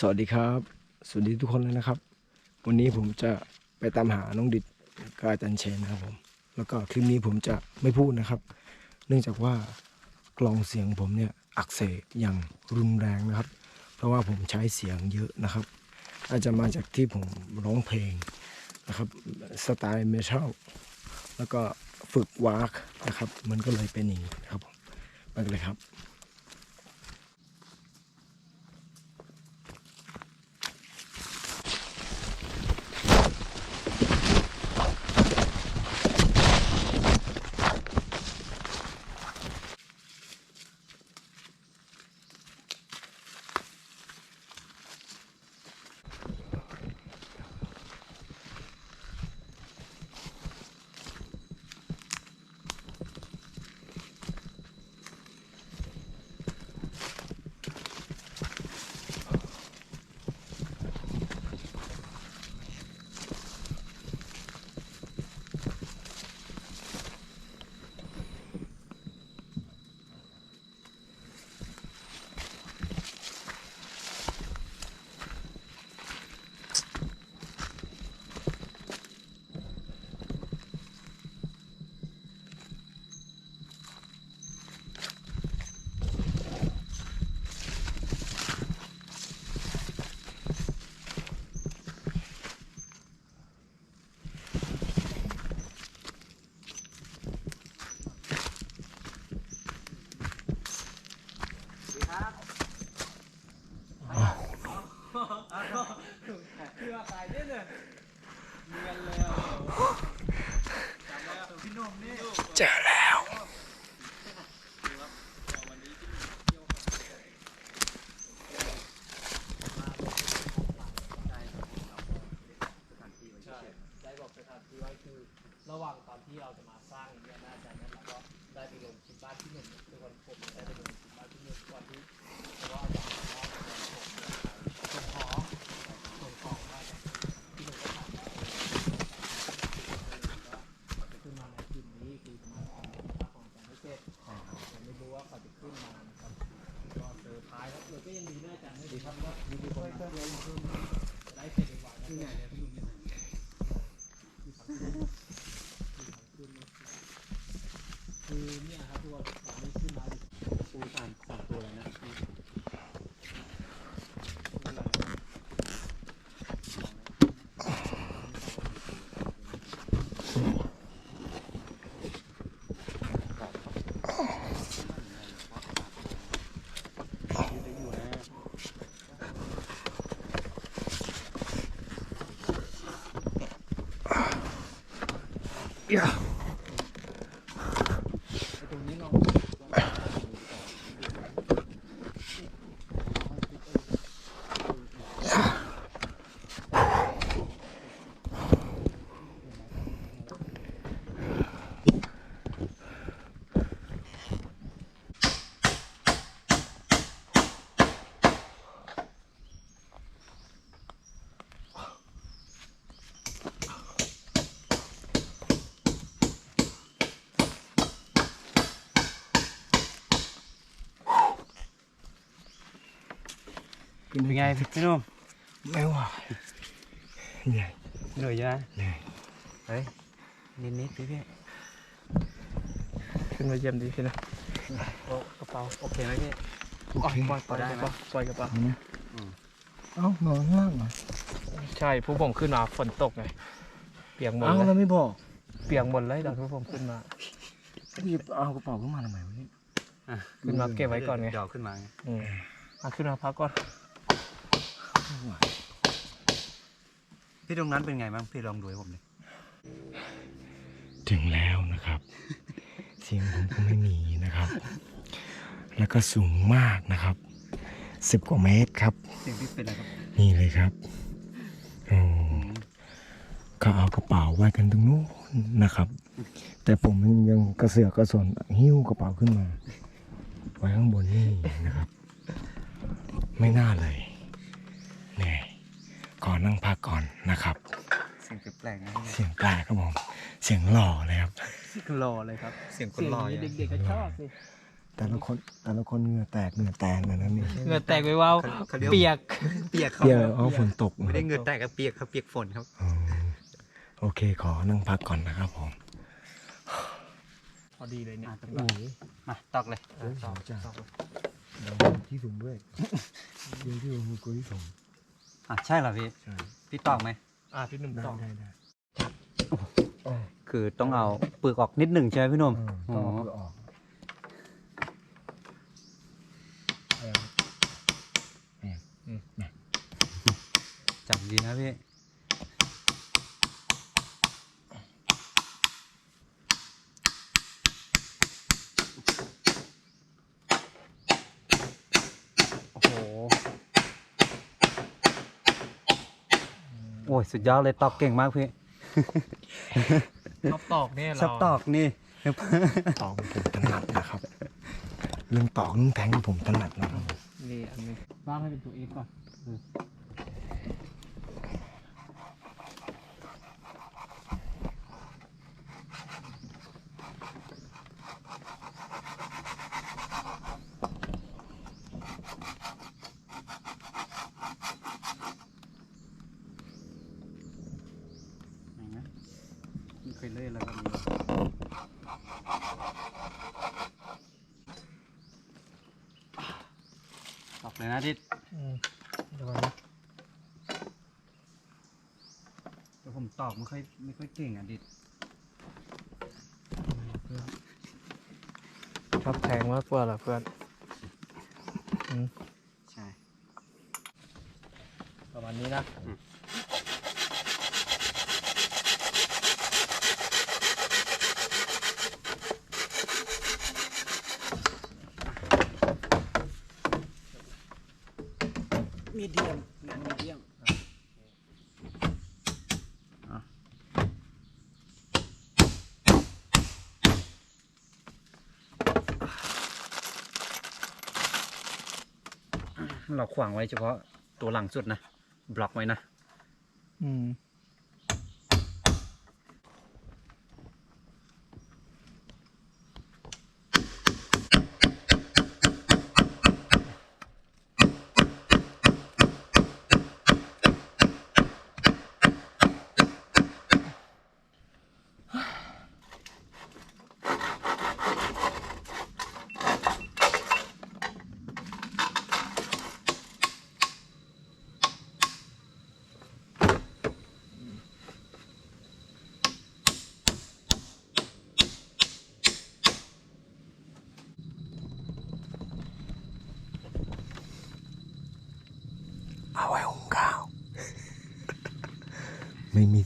สวัสดีครับ สวัสดีทุกคนเลยนะครับ วันนี้ผมจะไปตามหาน้องดิดกับอาจารย์เชนนะครับผม แล้วก็คลิปนี้ผมจะไม่พูดนะครับ เนื่องจากว่ากลองเสียงผมเนี่ยอักเสบอย่างรุนแรงนะครับ เพราะว่าผมใช้เสียงเยอะนะครับ อาจจะมาจากที่ผมร้องเพลงนะครับสไตล์เมทัลแล้วก็ฝึกวากนะครับ มันก็เลยเป็นอย่างนี้ครับผมไปกันเลยครับ เป็นเป็นไงพี่หนุ่มไม่ไหวเหนื่อยเหนื่อยใช่ไหมเหนื่อยเฮ้ยนิดนิดๆพี่พี่ขึ้นมาเยี่ยมดีขึ้นนะโอ้กระเป๋าโอเคไหมพี่โอเคปล่อยปล่อยได้ได้ไหมปะปล่อยกระเป๋าเห็นไหมเอ้านอนข้างล่างเหรอใช่ผู้ผมขึ้นมาฝนตกไงเปียกหมดเอ้าเลแล้วยไม่บอก เปียกหมดเลยตอนผู้ผมขึ้นมาพี่จะเอากระเป๋าขึ้นมาทำไมวะเนี่ยขึ้นมาเก็บไว้ก่อนไงเดี๋ยวขึ้นมาไงอืมอะขึ้นมาพักก่อนไม่ไหว พี่ตรงนั้นเป็นไงบ้างพี่ลองดูให้ผมดิถึงแล้วนะครับ เสียงผมก็ไม่มีนะครับ แล้วก็สูงมากนะครับสิบกว่าเมตรครับ เสียงพี่เป็นอะไรครับนี่เลยครับโอ้ก็เอากระเป๋าไว้กันตรงนู้นนะครับ แต่ผมมันยังกระเสือกกระสนหิ้วกระเป๋าขึ้นมา ไว้ข้างบนนี่นะครับ ไม่น่าเลยเนี่ยก่อนนั่งพักก่อนนะครับเสียงแปลกๆนะเสียงแปลกครับผมเสียงหล่อเลยครับรอเลยครับ เสียงคเสีนยงรอนี้อยู่เด็กๆก็ชอบสิแต่ละคนแต่ละคนเหงื่อแตกเหงื่อแตนกันนั่นนี่เหงื่อแตกไปว่าวเขาเรียกเปียกเปียกครับเปียกเอาฝนตกไม่ได้เหงื่อแตกกับเปียกครับเปียกฝนครับอ๋อโอเคขอนั่งพักก่อนนะครับผมพอดีเลยเนี่ยอะตรงนี้มาตอกเลยเฮ้ยสองจ้าที่สูงด้วยเดี๋ยวที่สูงกูที่สูง อะใช่เหรอพี่ ใช่พี่ตอกไหม อะพี่หนุ่มได้ต่อได้ได้คือต้องเอาเปลือกออกนิดหนึ่งใช่ไหมพี่หนุ่ม เออต้องเอาเปลือกออกเออเนี่ยอืมเนี่ยจับดีนะพี่ โอ้โห โอ้ยสุดยอดเลยตอกเก่งมากพี่ชอบตอกเนี่ยเราชอบตอกนี่ตอกผมถนัดนะครับ เรื่องตอกเรื่องแทงผมถนัดนะครับนี่อันนี้ว่างให้เป็นตัวเอฟก่อนไหนนะไม่เคยเล่นแล้วแบบนี้ตอกเลยนะดิด อืมเดี๋ยวก่อนนะ แต่ผมตอกไม่ค่อยไม่ค่อย เก่งอะดิดชอบแทงมากกว่าเหรอเพื่อนใช่ ประมาณนี้นะมีเดียมงานมีเดียม เราขวางไว้เฉพาะตัวหลังสุดนะบล็อกไว้นะ อืม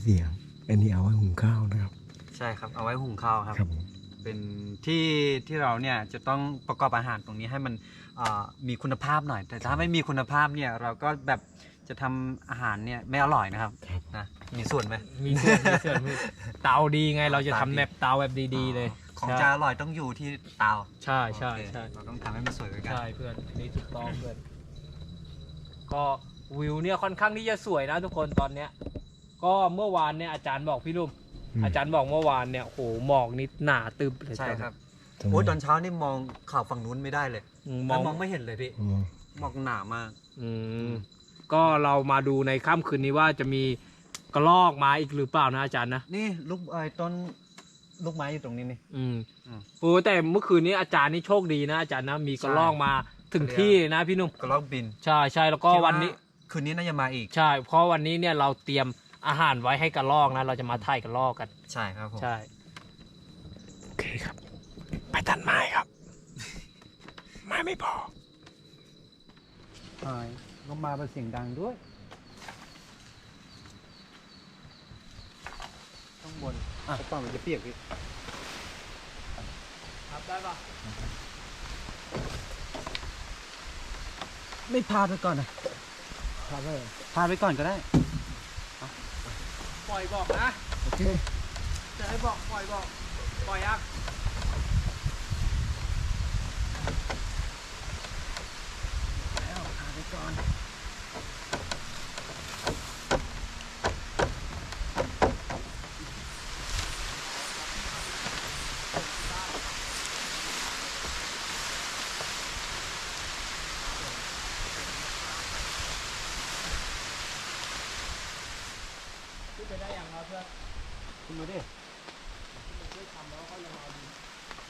เสียงอันนี้เอาไว้หุงข้าวนะครับ ใช่ครับเอาไว้หุงข้าวครับ ครับผมเป็นที่ที่เราเนี่ยจะต้องประกอบอาหารตรงนี้ให้มันอ่ามีคุณภาพหน่อย แต่ถ้าไม่มีคุณภาพเนี่ยเราก็แบบจะทำอาหารเนี่ยไม่อร่อยนะครับครับนะมีส่วนไหม มีส่วนมีส่วนมีเตาดีไงเราจะเตาทำดีแบบเตาแบบดีๆเลยของใช่จะอร่อยต้องอยู่ที่เตาใช่ใช่โอเคใช่ เราต้องทำให้มันสวยไว้กัน ใช่เพื่อนอันนี่ถูกต้องเพื่อนก็วิวเนี่ยค่อนข้างที่จะสวยนะทุกคนตอนเนี้ย ก็เมื่อวานเนี่ยอาจารย์บอกพี่ลุมมอาจารย์บอกเมื่อวานเนี่ยโหหมอกนี่หนาตึบเลยใช่ครับทำไมโอ้ยตอนเช้านี่มองข่าวฝั่งนู้นไม่ได้เลยอืมมแล้อวงมองไม่เห็นเลยพี่อ๋อหมอกหนามาก อืมก็เรามาดูในค่ำคืนนี้ว่าจะมีกระลอกมาอีกหรือเปล่านะอาจารย์นะนี่ลูกไอ้ต้นลูกไม้อยู่ตรงนี้นี่ อืมอืมโอ้แต่เมื่อคืนนี้อาจารย์นี่โชคดีนะอาจารย์นะมีกระลอกใช่มาถึงที่เลยนะพี่หนุ่มกระรอกบินใช่ใช่แล้วก็คิดาวันนี้คืนนี้น่าจะมาอีก ใช่ เพราะวันนี้เนี่ยเราเตรียม อาหารไว้ให้กระลอกนะ เราจะมาถ่ายกระลอกกัน ใช่ครับผมใช่ โอเคครับ ไปตัดไม้ครับ ไม้ไม่พอใช่ก็มาเป็นเสียงดังด้วยข้างบนอะกระเป๋ามันจะเปียกพี่ครับได้ปะไม่พาไปก่อนนะครับเลยพาไปก่อนก็ได้ ปล่อยบอกนะโอเคจะให้บอกปล่อยบอกปล่อยยัง แล้วพาไปก่อน ขึ้นมาดิ ช่วยทำแล้วก็ยังเอาดิน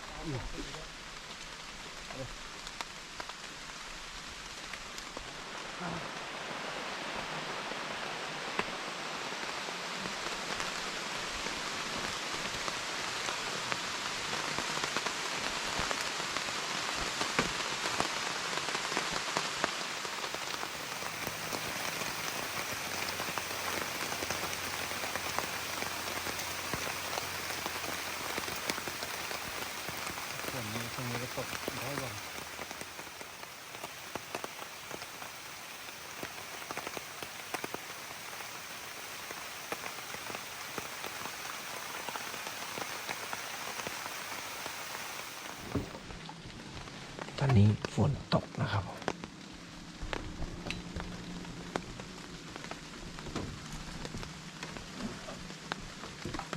เอาของขึ้นไปด้วย ส่วนนี้ตรงนี้ก็ตกได้ยัง ตอนนี้ฝนตกนะครับผม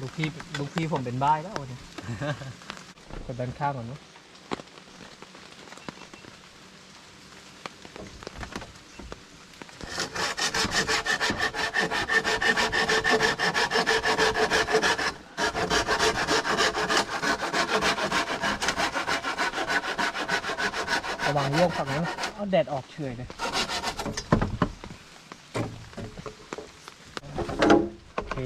ลูกพี่ ลูกพี่ผมเป็นบ้ายแล้วเนี่ยคนด้านข้างก่อนเนาะระวังโยกฝั่งนั้นเอาแดดออกเฉยเลยโอเค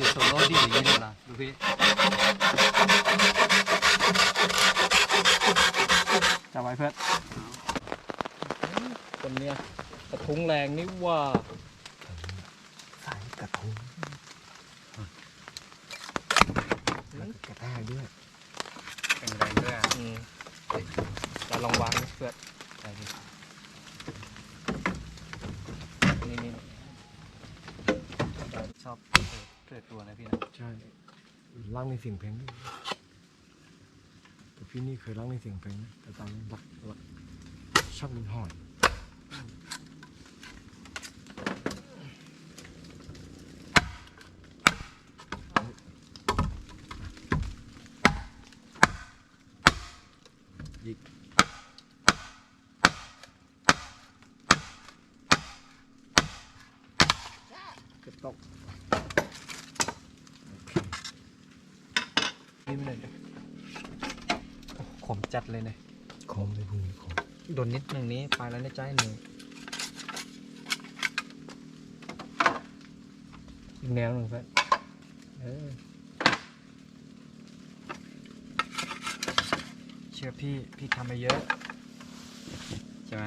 ติดโซโล่ดีอย่างนี้เลยล่ะดูพี่ จับไว้เพื่อนคน เนี้ยกระทุ้งแรงนี่ว่าสายกระทุ้งแล้วก็กระแทกด้วยแข็งแรงด้วยอะอืมจะลองวางดิเพื่อนได้ดินี่นี่ชอบเปิดเปิดตัวนะพี่นะใช่ร่างในเสียงเพลงด้วยแต่พี่นี่เคยร่างในเสียงเพลงนะแต่ตอนนี้รักรักชอบมินหอนยิ นี่ไม่เลยเดี๋ยวโอ้ขมจัดเลยเนี่ยคมเลยพวกนี้คมโดนนิดหนึ่งนี้ไปแล้วนะจ้าหนึ่งอีกแนวหนึ่งเพื่อนเออเชื่อพี่พี่ทำมาเยอะ ใช่ไหม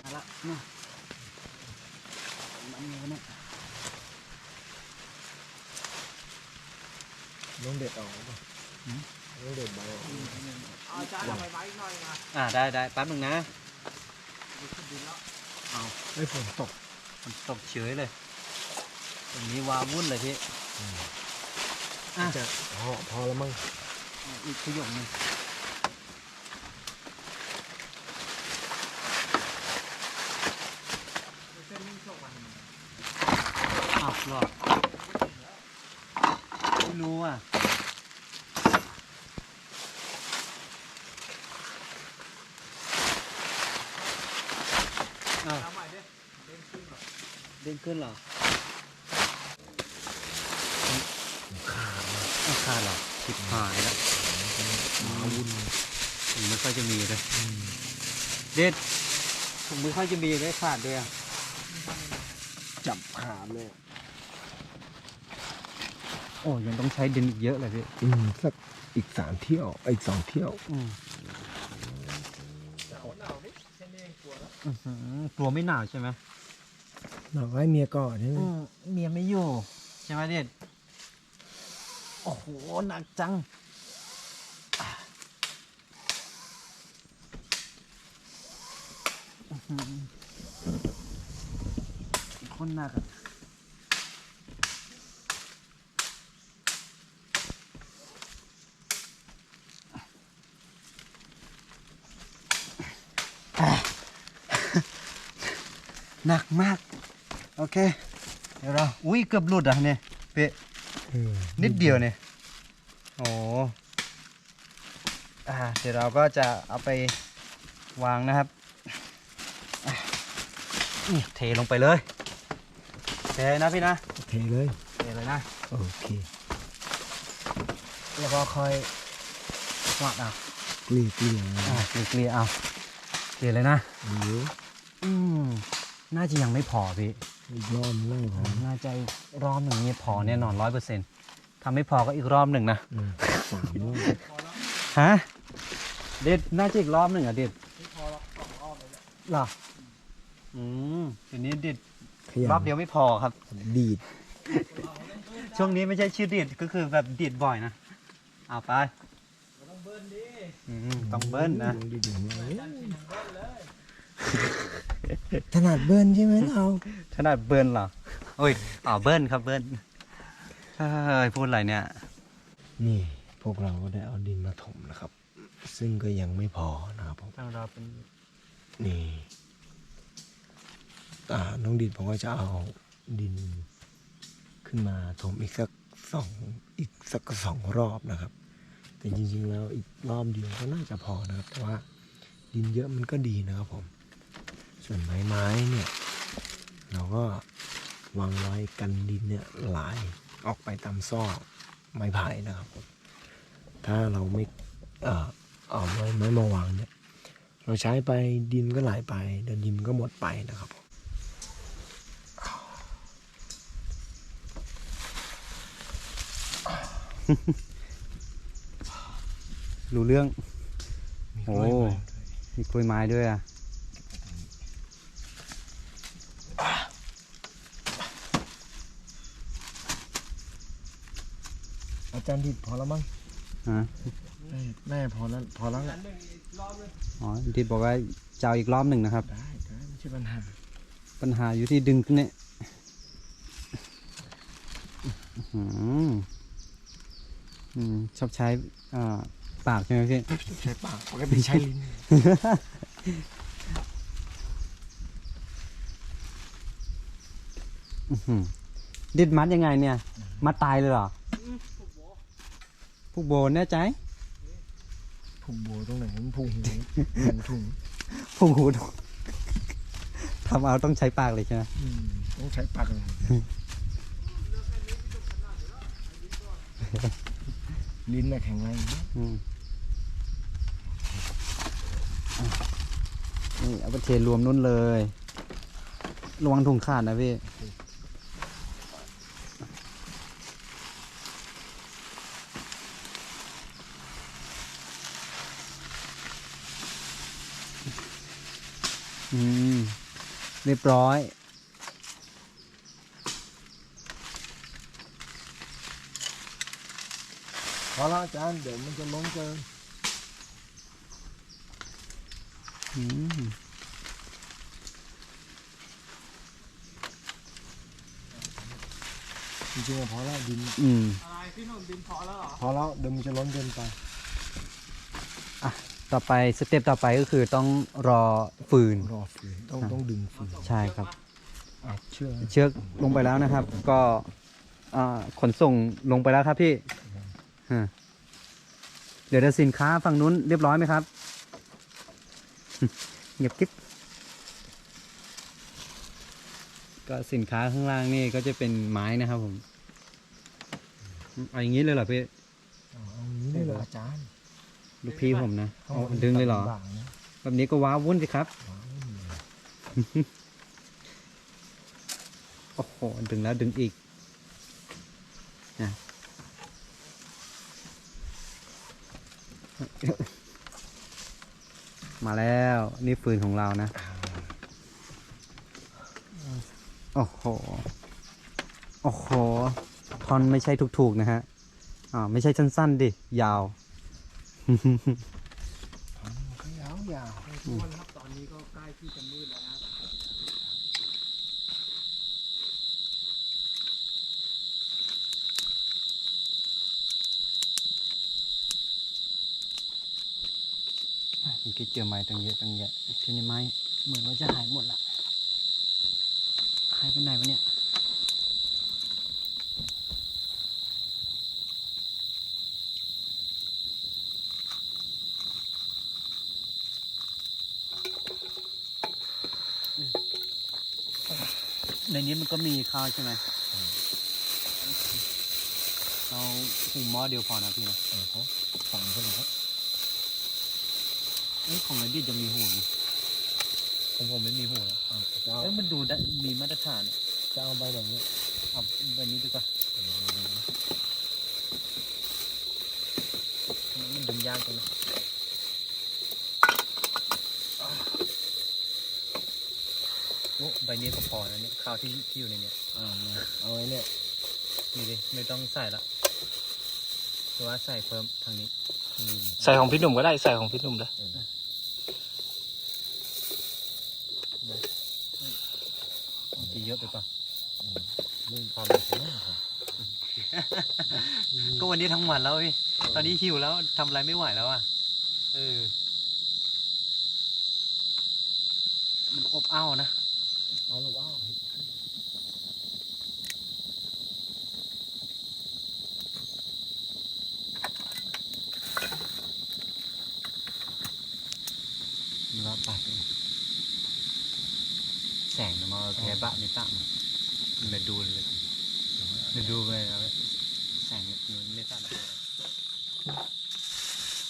เอาละมามันมีวะเนี่ย น้องเด็ดออกป่ะน้องเด็ดใบออกเอาจานเอาไปไว้หน่อยนะอ่าได้ได้แป๊บหนึ่งนะเอาไอ้ยฝนตกมันตกเฉยเลยตรงนี้วาวุ่นเลยพี่อะจะพอพอแล้วมั้งเอาอีกขยงหนึงอ้าวรอดไม่รู้อะอ้าว เอาใหม่ดิเด้งขึ้นก่อน เด้ งขึ้นเหรอขาดมาอ้าวขาดเหรอผิดหายแล้วหมาวุ่นไม่ค่อยจะมีเลยเด็ดผมไม่ค่อยจะมีได้ขาดเลยอะจับขาดเลย โอ้ยังต้องใช้ดินอีกเยอะเลยพี่อืมสักอีกสามเที่ยวอีกสองเที่ยวอืมหนาวหนาวนิดแค่นี้เองกลัวแล้วอื้อหือกลัวไม่หนาวใช่ไหม หนอกให้เมียก่อนใช่ไหมอืมเมียไม่อยู่ใช่ไหมเด็ดโอ้โหหนักจัง คนหนักอะหนักมาก โอเค เดี๋ยวเราอุ้ยเกือบหลุดอะเนี่ยเป๊ะนิดเดียวเนี่ยโอ้อ่าเดี๋ยวเราก็จะเอาไปวางนะครับอะนี่เทลงไปเลยเทนะพี่นะเทเลยเทเลยนะโอเคแล้วก็ค่อยวัดเอากลีกลีอ่าเกลี่ยๆเอาเกลี่ยเลยนะเดี๋ยวอืมน่าจะยังไม่พอพี่ อีกรอบนึงไม่พอน่าจะอีกรอบหนึ่งนี่พอแน่นอนร้อยเปอร์เซ็นต์ทำไม่พอก็อีกรอบหนึ่งนะอืมสามรอบฮะเด็ดน่าจะอีกรอบหนึ่งอะเด็ดที่พอเราสองรอบเลยแหละเหรออืมทีนี้เด็ดขยันรอบเดียวไม่พอครับ ดีด ช่วงนี้ไม่ใช่ชื่อเด็ดก็คือแบบเด็ดบ่อยนะเอาไปเราต้องเบิ้ลดิอืมต้องเบิ้ลนะ ดีดๆเลยจันทีนังเบิ้ลเลยถนัดเบิ้ลใช่ไหมเราถนัดเบิ้ลเหรอโอ้ยอ๋อเบิ้ลครับเบิ้ลเฮ้ยพูดอะไรเนี่ย นี่พวกเราก็ได้เอาดินมาถมนะครับ ซึ่งก็ยังไม่พอนะครับผมทางเราเป็นนี่อ่าน้องดิดบอกว่าจะเอาดินขึ้นมาถมอีกสักสองอีกสักสองรอบนะครับ แต่จริงๆแล้วอีกรอบเดียวก็น่าจะพอนะครับ แต่ว่าดินเยอะมันก็ดีนะครับผม ส่วนไม้ไม้เนี่ยเราก็วางไว้กันดินเนี่ยไหลายออกไปตามซอกไม้ไผ่นะครับผมถ้าเราไม่เอ่อเอาไม้ไม้มาวางเนี่ยเราใช้ไปดินก็ไหลไปเดี๋ยวดินก็หมดไปนะครับผมรู้เรื่องมีโอ้กล้วยไม้ด้วยมีกล้วยไม้ด้วยอะ จารย์ดิดพอแล้วมั้งฮะแม่พอแล้วพอแล้วแหจัละนหนึ่งอีกรอบเลยอ๋อดิดบอกว่าจะเอาอีกรอบหนึ่งนะครับ ได้ได้ไม่ใช่ปัญหา ปัญหาอยู่ที่ดึงขึ้นเนี่ยอื้อหืออืมชอบใช้อ่าปากใช่ไหมพี่ใช้ปากปกติใช้ลิ้นอื้อหือดิดมัดยังไงเนี่ย มัดตายเลยเหรอถูกโบ ผูกโบแน่ใจผูกโบตรงไหนมันผูกหูหูถุงผูกหูถูกทำเอาต้องใช้ปากเลยใช่ไหมอืมต้องใช้ปากเลยลิ้นน่ะแข็งแรงนะอืมอะนี่เอาไปเทรวมนุ่นเลย ระวังถุงขาดนะพี่ อืม เรียบร้อย พอแล้วอาจารย์เดี๋ยวมันจะล้มเกินอืมจริงๆอะพอแล้วดิน อืม อะไรพี่หนุ่มดินพอแล้วเหรอ พอแล้วเดี๋ยวมันจะล้นเกินไป ต่อไปสเต็ปต่อไปก็คือต้องรอฟืน รอฝืนต้องต้องดึงฝืนใช่ครับอะเชื่อเชือกลงไปแล้วนะครับ ก็อ่าขนส่งลงไปแล้วครับพี่อ่าเดี๋ยวเดี๋ยวสินค้าฝั่งนู้นเรียบร้อยไหมครับ เงียบกิ๊บก็สินค้าข้างล่างนี่ก็จะเป็นไม้นะครับผมเอาอย่างนี้เลยเหรอพี่ เอาเอางี้เลยเหรออาจารย์ ลูกพี่ผมนะต้เอาดึงเลยเหรอตัดบางๆนะแบบนี้ก็ว้าวุ่นสิครับว้าวเลยโอ้โห ดึงแล้วดึงอีกนะมาแล้วนี่ฟืนของเรานะ โอ้โห โอ้โห ทอนไม่ใช่ถูกๆนะฮะ อ่าไม่ใช่สั้นๆดิ ยาวมันก็ ยาวยาวครับตอนนี้ก็ใกล้ที่จะมืดแล้วนะครับเมื่อกี้เจอไม้ตั้งเยอะตั้งแยะทีนี้ไม้เหมือนว่าจะหายหมดละหายไปไหนวะเนี่ย ในนี้มันก็มีข้าวใช่ไหมเราหุงหม้อเดียวพอนะพี่นะเออเขาฝังใช่ไหมครับเอ้ยของไอ้ดิดจะมีหูนี่ผมผมไม่มีหัวแล้วอะจะเอาเอ้ยมันดูได้มีมาตรฐานอะจะเอาใบแบบนี้เอาแบบนี้ดีกว่ามันดึงยากจังเลยโอ้ ใบนี้ก็พอแล้วเนี่ยข้าวที่ที่อยู่ในเนี่ยอ่ามาเอาไว้เนี่ยนี่ดิไม่ต้องใส่ละหรือว่าใส่เพิ่มทางนี้อืมใส่ของพี่หนุ่มก็ได้ใส่ของพี่หนุ่มเลยจะเยอะไปป่ะนี่พอแล้วใช่ไหมครับก็วันนี้ทั้งวันแล้วพี่ ตอนนี้หิวแล้วทำอะไรไม่ไหวแล้วอะ เออ มันอบอ้าวนะ เอาลูกเอาเห็ด นี่ว่าปัดเองแส งมันมาแพ้บะไม่ตั้งมันมาดูเลยมาดูไปแล้วแสงนู้นไม่ตั้ง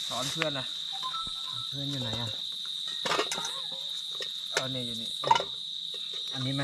สอนเพื่อนนะ เพื่อนอยู่ไหนอะ เอาเนี่ยอยู่นี่ อันนี้ไหม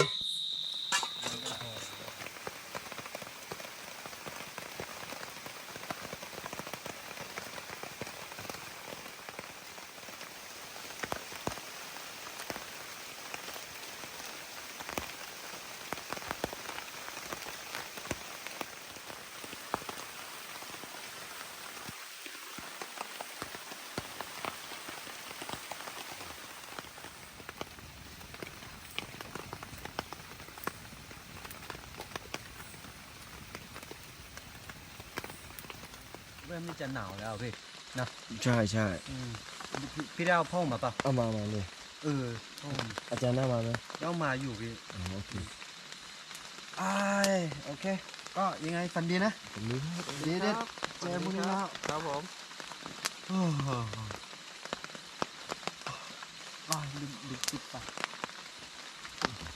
เริ่มที่จะหนาวแล้วพี่ใช่ใช่พี่พี่ได้เอาพ่อมาปะเอามามาเลยเออพ่ออาจารย์น่ามาไหมเอามาอยู่พี่อ๋อโอเคอ้ายโอเค ก็ยังไงฟันดีนะผมรู้ครับเด็ดเด็ดเจอพรุ่งนี้แล้วครับผมโอ้โหอ้าวลืมลืมปิดไป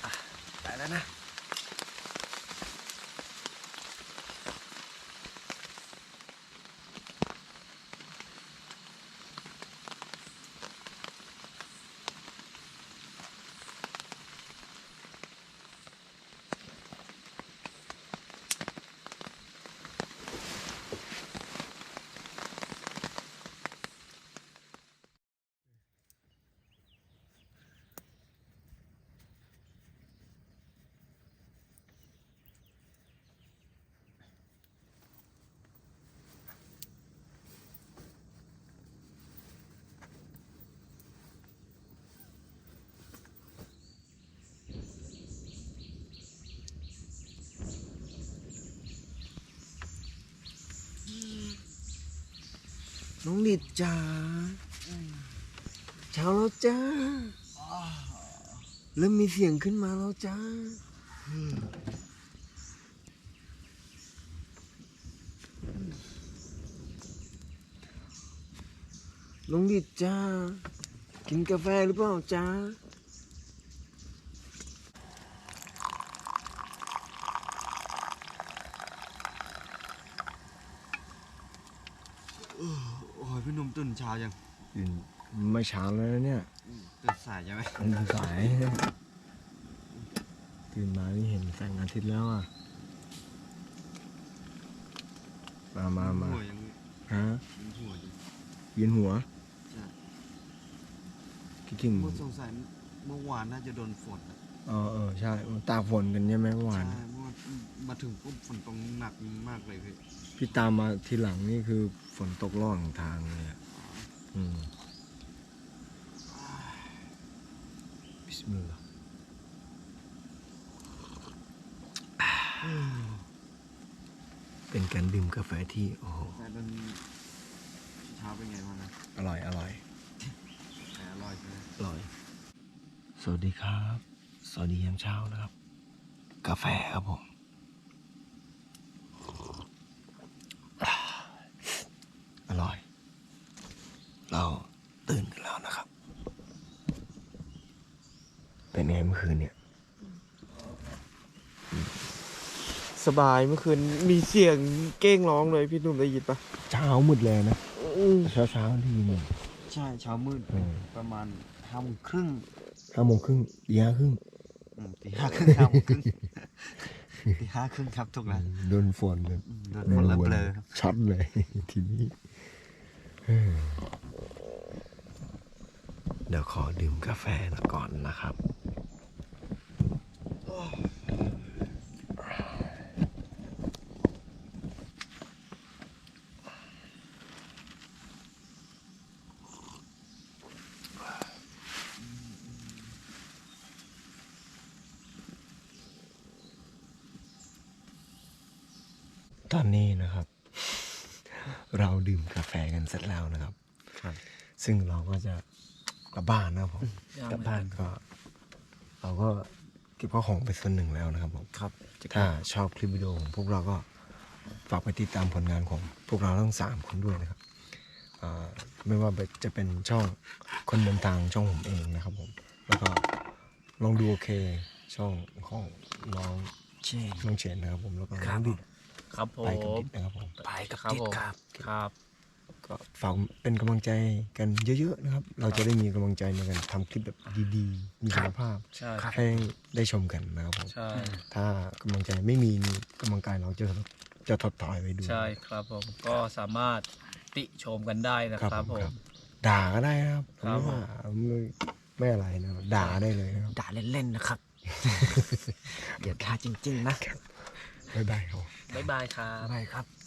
อะไปแล้วนะ น้องดิดจ๋าเช้าแล้วจ้าเริ่มมีเสียงขึ้นมาแล้วจ้าน้องดิดจ้ากินกาแฟหรือเปล่าจ้า โอ้ยพี่ห นุ่มตื่นเช้ายังตื่นไม่เช้าแล้วนะเนี่ยตื่นสายใช่ไหมมันสายตื่นมานี่เห็นแสงอาทิตย์แล้วอะมามามาหัวยังฮะยังหัวอยู่เวียนหัวใช่คิดถึงเมื่อสงสัยเมื่อวานน่าจะโดนฝนอะเออเออใช่ตากฝนกันใช่ไหมเมื่อวานใช่เมื่อวานมาถึงปุ๊บฝนตกหนักมากเลยพี่พี่ตามมาทีหลังนี่คือฝนตกร่องทางเลยอะอืม บิสมิลลาห์เป็นการดื่มกาแฟที่โอ้โหแต่ตอนเช้าเป็นไงบ้างนะอร่อยอร่อยแต่อร่อยใช่ไหมอร่อย สวัสดีครับ สวัสดียามเช้านะครับ กาแฟครับผม อร่อย เราตื่นกันแล้วนะครับ เป็นไงเมื่อคืนเนี่ย สบายเมื่อคืนมีเสียงเก้งร้องเลยพี่หนุ่มได้ยินปะเช้ามืดเลยนะเช้าเช้าที่นี่ใช่เช้ามืดอืมประมาณห้าโมงครึ่งห้าโมงครึ่งตีห้าครึ่งอืมตีห้าครึ่งห้าโมงครึ่งตีห้าครึ่งครับถูกแล้วโดนฝนเลยอืมโดนฝนแล้วเบลอครับช็อตเลยทีนี้เออเดี๋ยวขอดื่มกาแฟก่อนนะครับ ตอนนี้นะครับ เราดื่มกาแฟกันเสร็จแล้วนะครับ ครับ ซึ่งเราก็จะกลับบ้านนะครับผมยังกลับบ้านก็ เราก็เก็บข้าวของไปส่วนหนึ่งแล้วนะครับผมครับ ถ้าชอบคลิปวิดีโอของพวกเราก็ฝากไปติดตามผลงานของพวกเราทั้งสามคนด้วยนะครับอ่าไม่ว่าจะเป็นช่องคนเดินทางช่องผมเองนะครับผม แล้วก็ลองดูโอเค ช่องของน้องใช่น้องเชนนะครับผมแล้วก็น้องดิดครับผไปกับมดิดนะครับผมไปกับครับทิศผมครับครับ ก็ฝากเป็นกำลังใจกันเยอะๆนะครับ เราจะได้มีกำลังใจในการทำคลิปแบบดีๆ มีคุณภาพใช่ให้ได้ชมกันนะครับผมใช่ถ้ากำลังใจไม่มีนี่กำลังกายเราจะจะถดถอยไปดูใช่ครับผมก็สามารถติชมกันได้นะคครัรับบผผมมด่าก็ได้นะครับผมครับไม่ว่าไม่ไม่อะไรนะครับด่าได้เลยนะครับด่าเล่นๆนะครับอย่าด่าจริง ๆ นะบ๊ายบายครับบ๊ายบายครับไปครับ